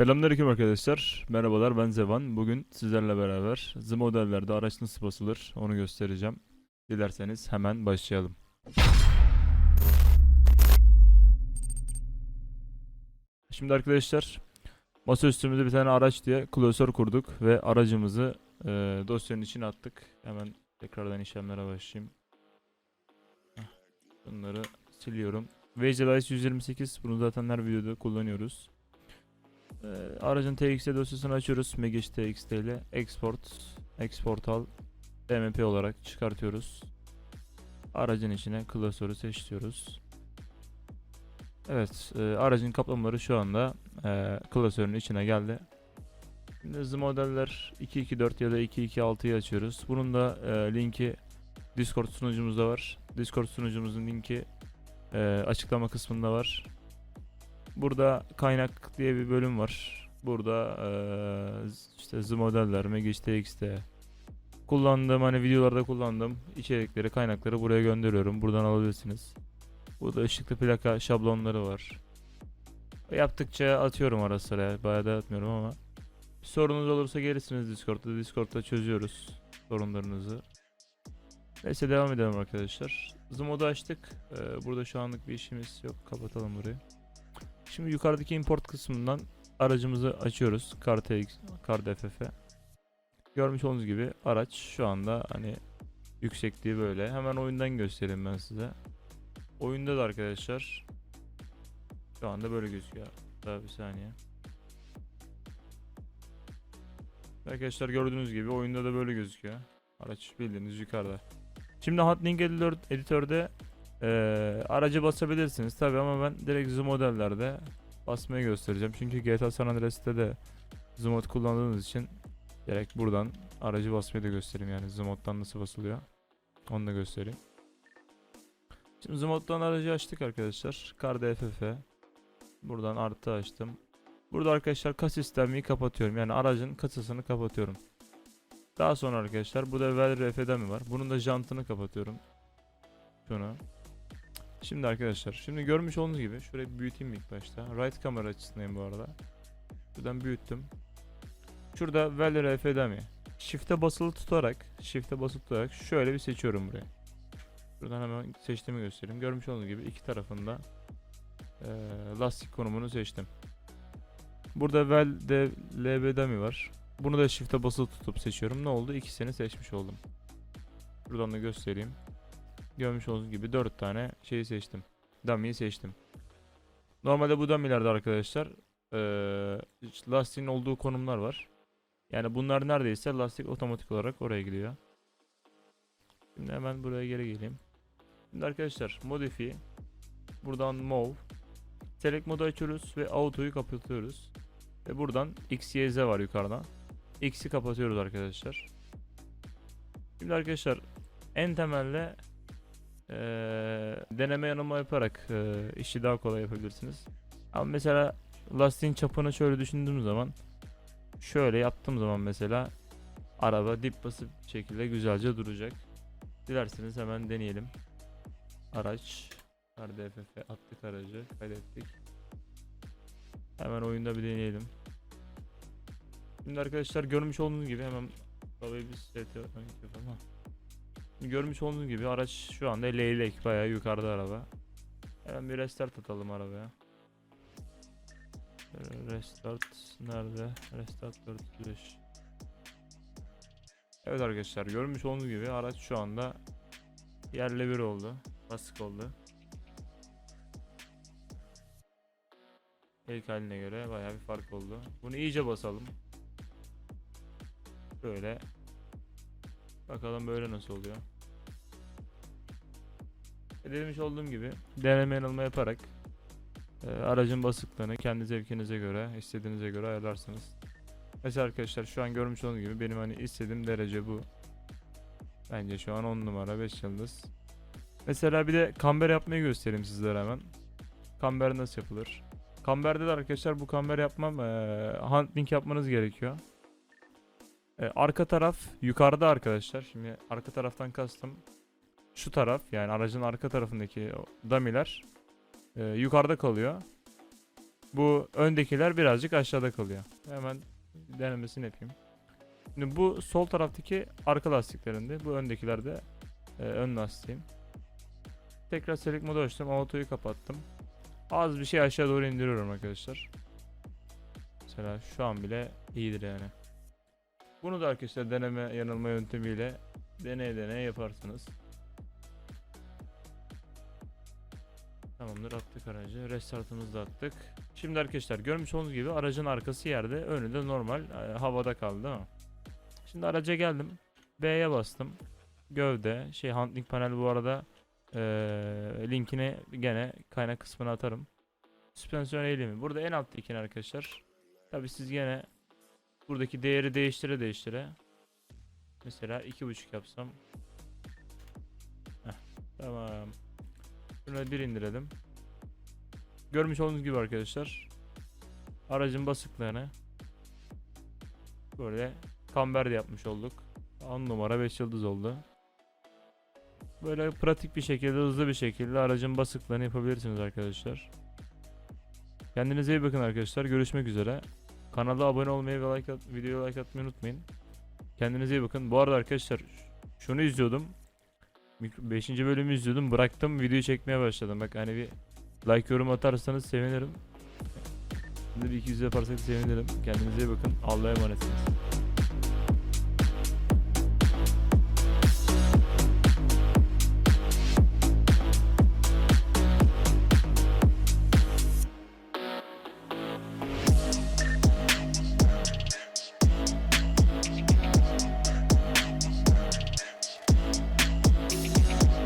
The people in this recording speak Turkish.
Selamünaleyküm arkadaşlar. Merhabalar ben Zevan. Bugün sizlerle beraber Z modellerde araç nasıl basılır onu göstereceğim. Dilerseniz hemen başlayalım. Şimdi arkadaşlar masaüstümüzde bir tane araç diye klasör kurduk ve aracımızı e, dosyanın içine attık. Hemen tekrardan işlemlere başlayayım. Bunları siliyorum. Visualize 128 bunu zaten her videoda kullanıyoruz. Ee, aracın TXT dosyasını açıyoruz. Megish TXT ile export, export al, DMP olarak çıkartıyoruz. Aracın içine klasörü seçiyoruz. Evet, e, aracın kaplamaları şu anda e, klasörün içine geldi. Şimdi hızlı modeller 224 ya da 226'yı açıyoruz. Bunun da e, linki Discord sunucumuzda var. Discord sunucumuzun linki e, açıklama kısmında var. Burada kaynak diye bir bölüm var. Burada eee, işte Z modeller, Megish TXT kullandığım hani videolarda kullandığım içerikleri, kaynakları buraya gönderiyorum. Buradan alabilirsiniz. Burada ışıklı plaka şablonları var. Yaptıkça atıyorum ara sıra. Bayağı da atmıyorum ama. Bir sorunuz olursa gelirsiniz Discord'da. Discord'da çözüyoruz sorunlarınızı. Neyse devam edelim arkadaşlar. Zoom'u açtık. Eee, burada şu anlık bir işimiz yok. Kapatalım burayı. Şimdi yukarıdaki import kısmından aracımızı açıyoruz. Kar TX, Kar DFF. Görmüş olduğunuz gibi araç şu anda hani yüksekliği böyle. Hemen oyundan göstereyim ben size. Oyunda da arkadaşlar şu anda böyle gözüküyor. Daha bir saniye. Arkadaşlar gördüğünüz gibi oyunda da böyle gözüküyor. Araç bildiğiniz yukarıda. Şimdi Hotlink Editor, editörde eee aracı basabilirsiniz tabi ama ben direkt zoom modellerde basmayı göstereceğim. Çünkü GTA San Andreas'te de zoom mod kullandığınız için direkt buradan aracı basmayı da göstereyim yani zoom moddan nasıl basılıyor. Onu da göstereyim. Şimdi zoom moddan aracı açtık arkadaşlar. Kar DFF. Buradan artı açtım. Burada arkadaşlar kas sistemi kapatıyorum. Yani aracın kasasını kapatıyorum. Daha sonra arkadaşlar burada Vel RF'de mi var? Bunun da jantını kapatıyorum. Şunu. Şimdi arkadaşlar, şimdi görmüş olduğunuz gibi bir büyüteyim ilk başta. Right kamera açısındayım bu arada. Buradan büyüttüm. Şurada Vel RF'de mi? Shift'e basılı tutarak, Shift'e basılı tutarak şöyle bir seçiyorum burayı. Buradan hemen seçtiğimi göstereyim. Görmüş olduğunuz gibi iki tarafında eee, lastik konumunu seçtim. Burada Vel de LB'de mi var? Bunu da Shift'e basılı tutup seçiyorum. Ne oldu? İkisini seçmiş oldum. Buradan da göstereyim. Görmüş olduğunuz gibi 4 tane şeyi seçtim. Dummy'yi seçtim. Normalde bu dummy'lerde arkadaşlar eee lastiğin olduğu konumlar var. Yani bunlar neredeyse lastik otomatik olarak oraya gidiyor. Şimdi hemen buraya geri geleyim. Şimdi arkadaşlar modify buradan move select modu açıyoruz ve auto'yu kapatıyoruz. Ve buradan x, y, z var yukarıda. X'i kapatıyoruz arkadaşlar. Şimdi arkadaşlar en temelde eee, deneme yanılma yaparak eee, işi daha kolay yapabilirsiniz. Ama mesela lastiğin çapını şöyle düşündüğüm zaman şöyle yaptığım zaman mesela araba dip basıp şekilde güzelce duracak. Dilerseniz hemen deneyelim. Araç RDFF attık aracı kaydettik. Hemen oyunda bir deneyelim. Şimdi arkadaşlar görmüş olduğunuz gibi hemen arabayı bir set yapalım. Görmüş olduğunuz gibi araç şu anda leylek bayağı yukarıda araba. Hemen bir restart atalım arabaya. Restart nerede? Restart 405. Evet arkadaşlar görmüş olduğunuz gibi araç şu anda yerle bir oldu. Basık oldu. İlk haline göre bayağı bir fark oldu. Bunu iyice basalım. Böyle. Bakalım böyle nasıl oluyor. Demiş olduğum gibi deneme yanılma yaparak e, aracın basıklığını kendi zevkinize göre, istediğinize göre ayarlarsınız. Mesela arkadaşlar şu an görmüş olduğunuz gibi benim hani istediğim derece bu. Bence şu an 10 numara 5 yıldız. Mesela bir de kamber yapmayı göstereyim sizlere hemen. Kamber nasıl yapılır? Kamberde de arkadaşlar bu kamber yapmam eee hunting yapmanız gerekiyor. Eee, arka taraf yukarıda arkadaşlar. Şimdi arka taraftan kastım şu taraf yani aracın arka tarafındaki o dummy'ler eee, yukarıda kalıyor. Bu öndekiler birazcık aşağıda kalıyor. Hemen denemesini yapayım. Şimdi bu sol taraftaki arka lastiklerinde. Bu öndekiler de e, ön lastiğim. Tekrar select modu açtım. Auto'yu kapattım. Az bir şey aşağı doğru indiriyorum arkadaşlar. Mesela şu an bile iyidir yani. Bunu da arkadaşlar deneme yanılma yöntemiyle deneye deneye yaparsınız. Tamamdır attık aracı. Restartımızı da attık. Şimdi arkadaşlar görmüş olduğunuz gibi aracın arkası yerde. Önü de normal e, havada kaldı? Şimdi araca geldim. B'ye bastım. Gövde şey hunting panel bu arada e, linkini gene kaynak kısmına atarım. Süspansiyon eğilimi. Burada en alttakini arkadaşlar. Tabi siz gene buradaki değeri değiştire değiştire. Mesela 2.5 yapsam. Heh, tamam. Şuna bir indirelim. Görmüş olduğunuz gibi arkadaşlar. Aracın basıklığını böyle kamber de yapmış olduk. 10 numara 5 yıldız oldu. Böyle pratik bir şekilde hızlı bir şekilde aracın basıklığını yapabilirsiniz arkadaşlar. Kendinize iyi bakın arkadaşlar. Görüşmek üzere. Kanala abone olmayı ve like at, videoya like atmayı unutmayın. Kendinize iyi bakın. Bu arada arkadaşlar şunu izliyordum. 5. bölümü izliyordum. Bıraktım videoyu çekmeye başladım. Bak hani bir like yorum atarsanız sevinirim. Şimdi bir 200 yaparsak sevinirim. Kendinize iyi bakın. Allah'a emanetsiniz.